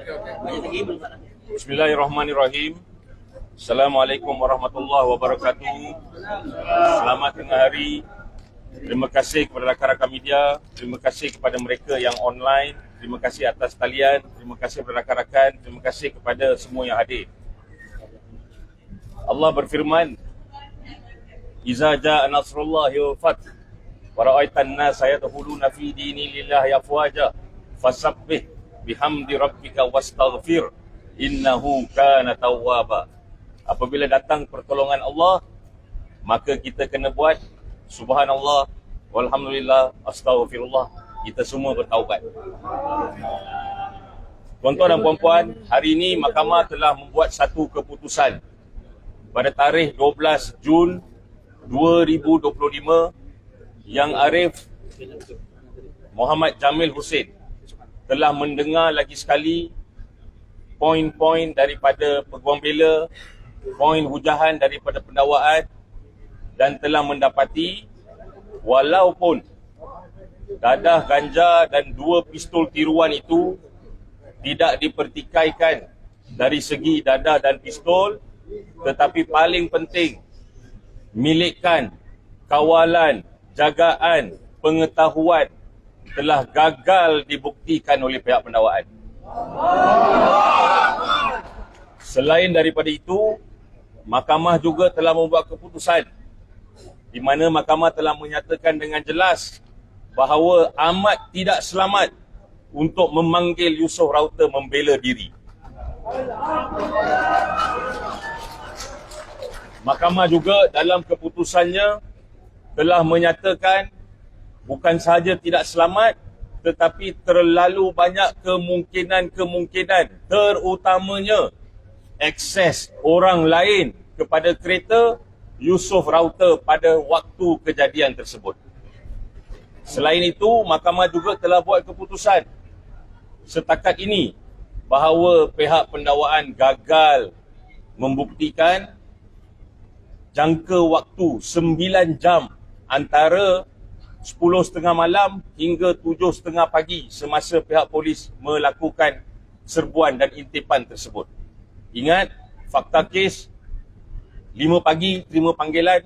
Bismillahirrahmanirrahim. Assalamualaikum warahmatullahi wabarakatuh. Selamat tengah hari. Terima kasih kepada rakan-rakan media. Terima kasih kepada mereka yang online. Terima kasih atas talian. Terima kasih kepada rakan-rakan. Terima kasih kepada semua yang hadir. Allah berfirman, "Iza jaa nasrullahi wal fath wa ra'aitan nasa yadkhuluna fi dinillahi afwaja fasabbih bihamdi rabbika wastaghfir innahu kana tawwaba." Apabila datang pertolongan Allah, maka kita kena buat subhanallah walhamdulillah astaghfirullah. Kita semua bertaubat. Tuan-tuan dan puan-puan, hari ini mahkamah telah membuat satu keputusan pada tarikh 12 Jun 2025 yang Arif Muhammad Jamil Hussein telah mendengar lagi sekali poin-poin daripada peguam bela, poin hujahan daripada pendakwaan dan telah mendapati walaupun dadah ganja dan dua pistol tiruan itu tidak dipertikaikan dari segi dadah dan pistol tetapi paling penting milikkan kawalan, jagaan, pengetahuan telah gagal dibuktikan oleh pihak pendakwaan. Selain daripada itu, mahkamah juga telah membuat keputusan di mana mahkamah telah menyatakan dengan jelas bahawa amat tidak selamat untuk memanggil Yusof Rauter membela diri. Mahkamah juga dalam keputusannya telah menyatakan bukan sahaja tidak selamat tetapi terlalu banyak kemungkinan-kemungkinan terutamanya akses orang lain kepada kereta Yusof Rauter pada waktu kejadian tersebut. Selain itu, mahkamah juga telah buat keputusan setakat ini bahawa pihak pendakwaan gagal membuktikan jangka waktu 9 jam antara 10.30 malam hingga 7.30 pagi semasa pihak polis melakukan serbuan dan intipan tersebut. Ingat, fakta kes 5 pagi terima panggilan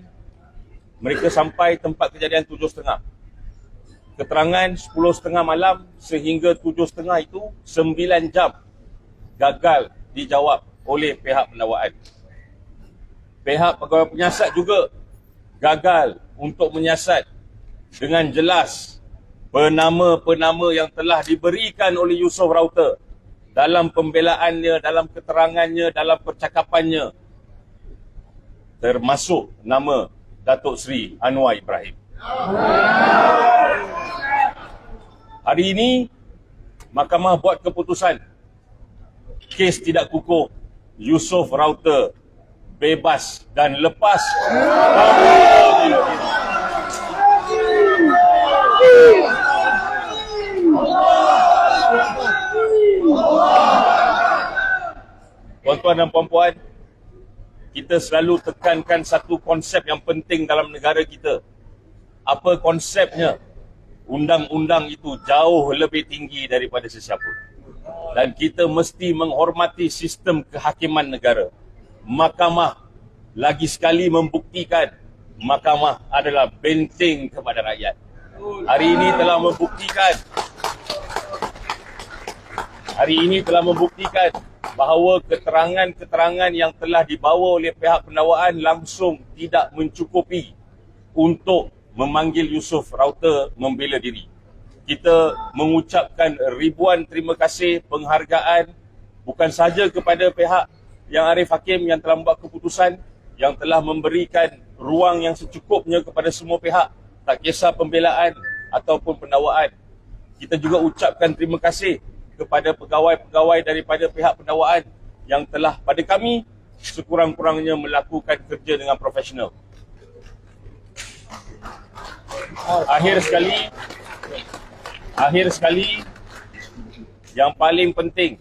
mereka sampai tempat kejadian 7.30. Keterangan 10.30 malam sehingga 7.30 itu 9 jam gagal dijawab oleh pihak pendakwaan pihak pegawai penyiasat juga gagal untuk menyiasat dengan jelas penama-penama yang telah diberikan oleh Yusof Rauter dalam pembelaannya, dalam keterangannya, dalam percakapannya termasuk nama Datuk Seri Anwar Ibrahim. Hari ini mahkamah buat keputusan kes tidak kukuh Yusof Rauter bebas dan lepas. Tuan-tuan dan puan-puan, kita selalu tekankan satu konsep yang penting dalam negara kita. Apa konsepnya? Undang-undang itu jauh lebih tinggi daripada sesiapa. Dan kita mesti menghormati sistem kehakiman negara mahkamah lagi sekali membuktikan mahkamah adalah benteng kepada rakyat. Hari ini telah membuktikan hari ini telah membuktikan bahawa keterangan-keterangan yang telah dibawa oleh pihak pendakwaan langsung tidak mencukupi untuk memanggil Yusof Rauter membela diri. Kita mengucapkan ribuan terima kasih penghargaan bukan saja kepada pihak yang Arif Hakim yang telah membuat keputusan yang telah memberikan ruang yang secukupnya kepada semua pihak tak kisah pembelaan ataupun pendakwaan. Kita juga ucapkan terima kasih kepada pegawai-pegawai daripada pihak pendakwaan yang telah pada kami sekurang-kurangnya melakukan kerja dengan profesional. Akhir sekali, akhir sekali, yang paling penting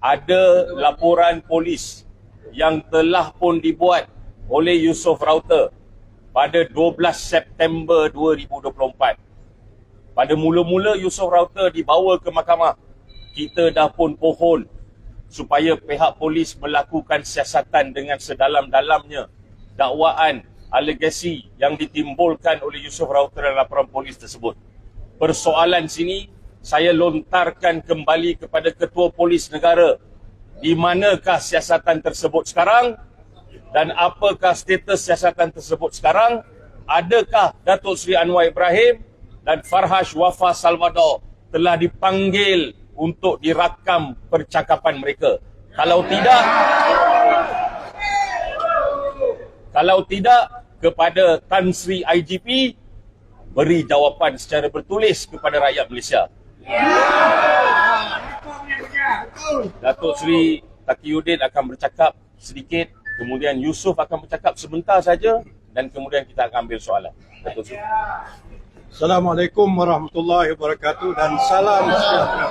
ada laporan polis yang telah pun dibuat oleh Yusof Rauter pada 12 September 2024. Pada mula-mula Yusof Rauter dibawa ke mahkamah kita dah pun pohon supaya pihak polis melakukan siasatan dengan sedalam-dalamnya dakwaan alegasi yang ditimbulkan oleh Yusof Rauter dan laporan polis tersebut. Persoalan sini saya lontarkan kembali kepada Ketua Polis Negara di manakah siasatan tersebut sekarang dan apakah status siasatan tersebut sekarang? Adakah Datuk Seri Anwar Ibrahim dan Farhash Wafa Salvador telah dipanggil untuk dirakam percakapan mereka? Kalau tidak kalau tidak kepada Tan Sri IGP beri jawapan secara bertulis kepada rakyat Malaysia. Datuk Seri Taqiyuddin akan bercakap sedikit, kemudian Yusof akan bercakap sebentar saja dan kemudian kita akan ambil soalan. Datuk Seri. Assalamualaikum warahmatullahi wabarakatuh dan salam sejahtera.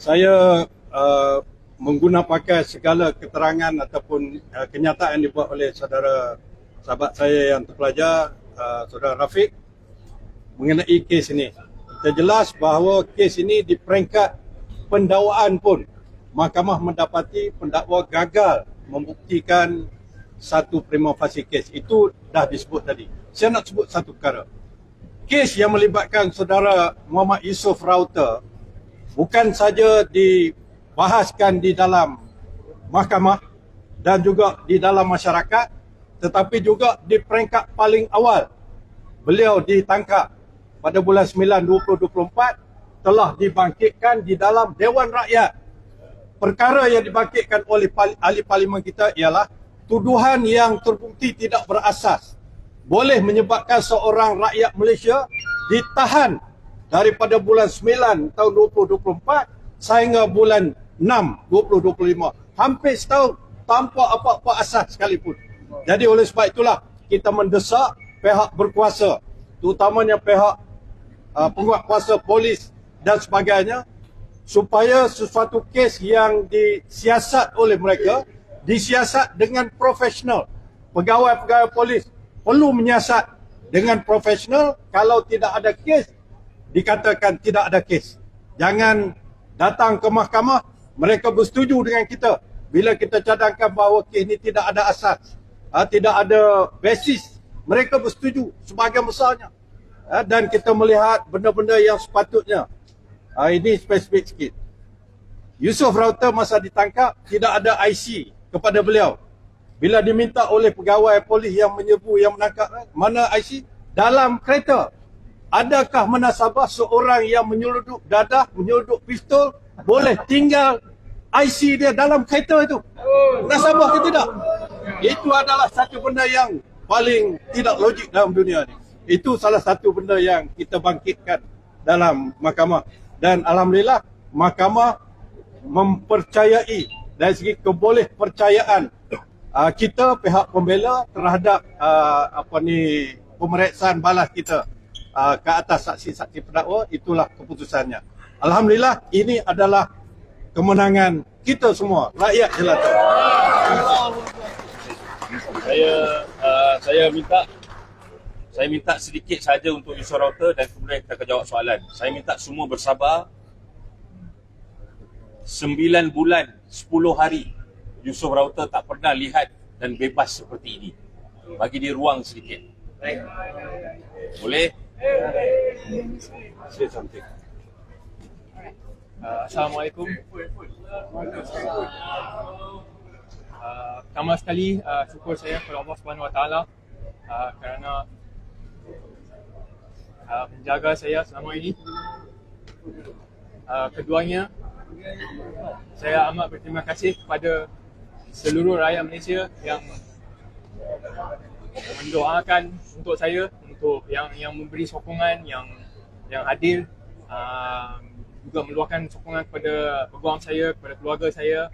Saya uh, mengguna pakai segala keterangan ataupun uh, kenyataan dibuat oleh saudara sahabat saya yang terpelajar, uh, saudara Rafiq mengenai kes ini. Terjelas bahawa kes ini di peringkat pendakwaan pun mahkamah mendapati pendakwa gagal membuktikan satu prima facie kes. Itu dah disebut tadi. Saya nak sebut satu perkara kes yang melibatkan saudara Muhammad Yusof Rauter bukan saja dibahaskan di dalam mahkamah dan juga di dalam masyarakat tetapi juga di peringkat paling awal beliau ditangkap pada bulan 9 2024 telah dibangkitkan di dalam Dewan Rakyat perkara yang dibangkitkan oleh ahli parlimen kita ialah tuduhan yang terbukti tidak berasas. Boleh menyebabkan seorang rakyat Malaysia ditahan daripada bulan 9 tahun 2024 sehingga bulan 6 2025 hampir setahun tanpa apa-apa asas sekalipun. Jadi oleh sebab itulah kita mendesak pihak berkuasa terutamanya pihak uh, penguat kuasa polis dan sebagainya supaya sesuatu kes yang disiasat oleh mereka disiasat dengan profesional. Pegawai-pegawai polis perlu menyiasat dengan profesional. Kalau tidak ada kes dikatakan tidak ada kes. Jangan datang ke mahkamah mereka bersetuju dengan kita. Bila kita cadangkan bahawa kes ini tidak ada asas ha, tidak ada basis mereka bersetuju sebahagian besarnya. Ha, dan kita melihat benda-benda yang sepatutnya ha, ini spesifik sikit. Yusof Rauter masa ditangkap tidak ada IC kepada beliau. Bila diminta oleh pegawai polis yang menyerbu yang menangkap mana IC dalam kereta. Adakah menasabah seorang yang menyeluduk dadah menyeluduk pistol boleh tinggal IC dia dalam kereta itu? Nasabah ke tidak? Itu adalah satu benda yang paling tidak logik dalam dunia ni. Itu salah satu benda yang kita bangkitkan dalam mahkamah dan alhamdulillah mahkamah mempercayai dari segi keboleh percayaan uh, kita pihak pembela terhadap uh, apa ni pemeriksaan balas kita uh, ke atas saksi-saksi pendakwa itulah keputusannya. Alhamdulillah ini adalah kemenangan kita semua rakyat jelata. Saya uh, saya minta saya minta sedikit saja untuk Yusof Rauter dan kemudian kita akan jawab soalan. Saya minta semua bersabar. 9 bulan 10 hari Yusof Rauter tak pernah lihat dan bebas seperti ini. Bagi dia ruang sedikit. Boleh? Say something. Uh, Assalamualaikum. Uh, pertama sekali uh, syukur saya kepada Allah Subhanahu Wa Taala uh, kerana uh, menjaga saya selama ini. Uh, keduanya, saya amat berterima kasih kepada seluruh rakyat Malaysia yang mendoakan untuk saya untuk yang yang memberi sokongan yang yang adil uh, juga meluahkan sokongan kepada peguam saya kepada keluarga saya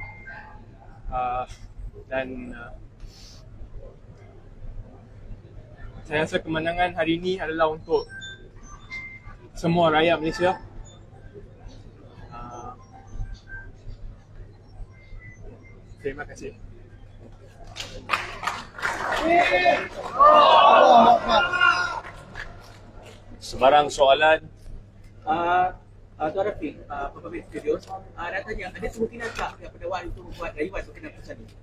uh, dan uh, saya rasa kemenangan hari ini adalah untuk semua rakyat Malaysia uh, terima kasih Sebarang soalan? Uh, uh, Tuan Rafiq, uh, Pemimpin Studio, uh, nak tanya, ada kemungkinan tak pihak pendakwaan untuk membuat rayuan berkenaan putusan ini?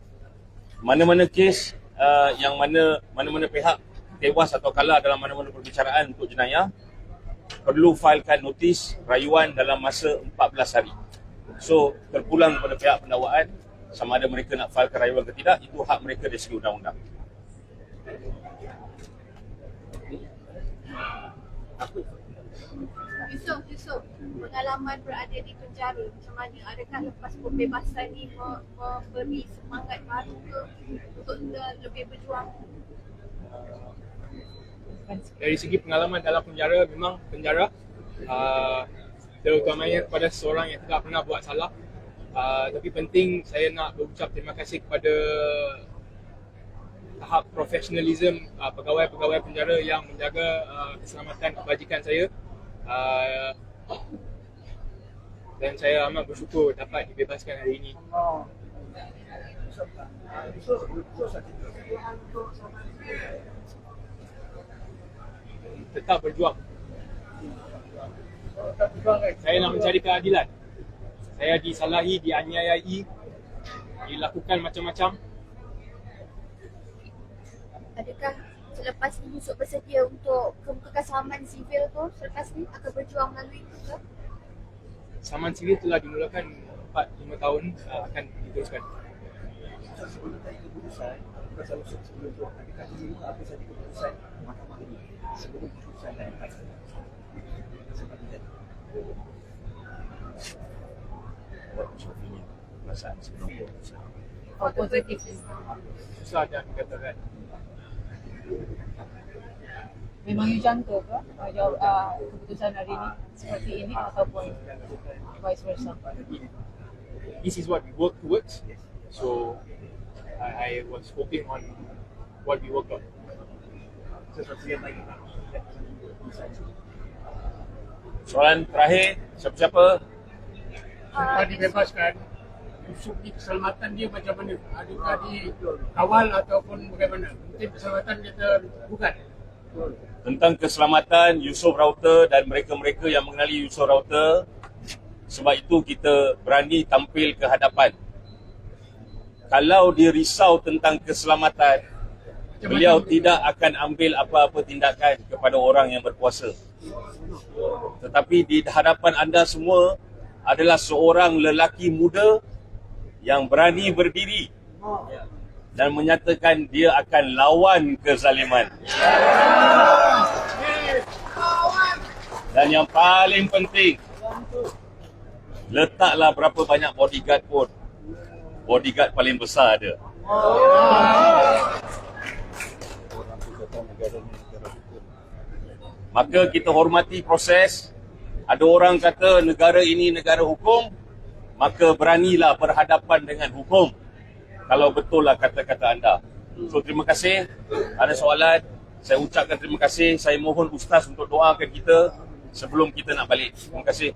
Mana-mana kes uh, yang mana mana-mana pihak tewas atau kalah dalam mana-mana perbicaraan untuk jenayah perlu filekan notis rayuan dalam masa 14 hari. So, terpulang kepada pihak pendakwaan sama ada mereka nak filekan rayuan ke tidak, itu hak mereka dari segi undang-undang. Yusuf, Yusuf, pengalaman berada di penjara macam mana? Adakah lepas pembebasan ni me- memberi semangat baru ke untuk le- lebih berjuang? Dari segi pengalaman dalam penjara memang penjara uh, terutamanya kepada seseorang yang tidak pernah buat salah. Uh, tapi penting saya nak berucap terima kasih kepada tahap profesionalism uh, pegawai-pegawai penjara yang menjaga uh, keselamatan kebajikan saya. Uh, dan saya amat bersyukur dapat dibebaskan hari ini tetap berjuang. Saya nak mencari keadilan. Saya disalahi, dianiayai, dilakukan macam-macam. Adakah selepas ini Yusuf bersedia untuk ke- kekesaman sivil tu selepas ni akan berjuang melalui itu ke? Saman sendiri telah dimulakan 4-5 tahun uh, akan diteruskan. Sebelum tadi keputusan, bukan selalu sebelum tu, adakah dulu apa saja keputusan mahkamah ini sebelum keputusan dan Seperti itu. Buat Sofinya perasaan sebelum keputusan. Oh, positif. Susah nak dikatakan. Memang you jangka ke uh, jawab uh, keputusan hari ini seperti ini ataupun vice versa? This is what we work towards. So I, I was hoping on what we worked on. Soalan terakhir, siapa-siapa? Setelah dibebaskan, Yusuf ni keselamatan dia macam mana? Adakah dikawal ataupun bagaimana? Mungkin keselamatan dia tergugat. tentang keselamatan Yusof Rauter dan mereka-mereka yang mengenali Yusof Rauter. Sebab itu kita berani tampil ke hadapan. Kalau dia risau tentang keselamatan, beliau tidak akan ambil apa-apa tindakan kepada orang yang berkuasa. Tetapi di hadapan anda semua adalah seorang lelaki muda yang berani berdiri dan menyatakan dia akan lawan kezaliman. Dan yang paling penting, letaklah berapa banyak bodyguard pun. Bodyguard paling besar ada. Maka kita hormati proses. Ada orang kata negara ini negara hukum, maka beranilah berhadapan dengan hukum. Kalau betul lah kata-kata anda. So terima kasih. Ada soalan, saya ucapkan terima kasih. Saya mohon ustaz untuk doakan kita sebelum kita nak balik. Terima kasih.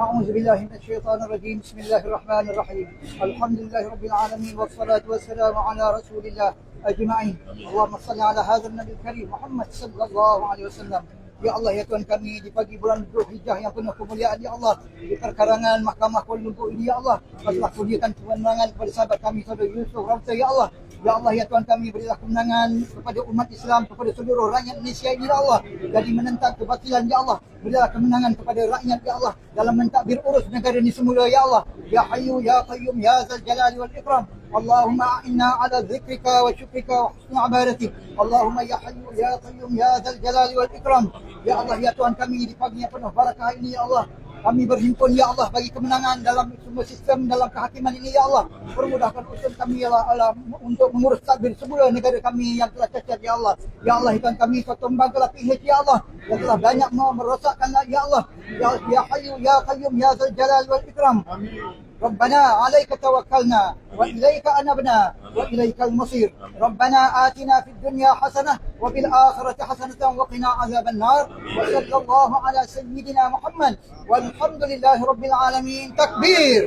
أعوذ بالله من الشيطان الرجيم. بسم الله الرحمن الرحيم. الحمد لله رب العالمين والصلاة والسلام على رسول الله أجمعين. اللهم صل على هذا النبي الكريم محمد صلى الله عليه وسلم. Ya Allah ya Tuhan kami di pagi bulan Zulhijjah yang penuh kemuliaan ya Allah. Di perkarangan Mahkamah Kuala Lumpur ini ya Allah. Telah kurniakan kemenangan kepada sahabat kami saudara Yusuf Rauta ya Allah. Ya Allah ya Tuhan kami berilah kemenangan kepada umat Islam kepada seluruh rakyat Malaysia ini ya Allah. Jadi menentang kebatilan ya Allah. Berilah kemenangan kepada rakyat ya Allah. Dalam mentadbir urus negara ini semula ya Allah. Ya Hayyu ya Qayyum ya Zal Jalali wal Ikram اللهم أعنا على ذكرك وشكرك وحسن عبادتك اللهم يا حي يا قيوم يا ذا الجلال والإكرام يا الله ya Tuhan kami di pagi yang penuh barakah ini ya Allah kami berhimpun ya Allah bagi kemenangan dalam semua sistem dalam kehakiman ini ya Allah permudahkan usul kami ya Allah, Allah untuk mengurus takbir semula negara kami yang telah cacat ya Allah ya Allah ya Tuhan kami kau tumbangkanlah PH ya Allah yang telah banyak mau merosakkan ya Allah ya ya Hayyu ya Qayyum ya Zal Jalal wal Ikram amin ربنا عليك توكلنا وإليك أنبنا وإليك المصير. ربنا آتنا في الدنيا حسنة وفي الآخرة حسنة وقنا عذاب النار. وصلى الله على سيدنا محمد. والحمد لله رب العالمين. تكبير.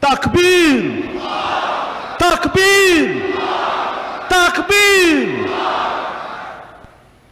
takbir takbir takbir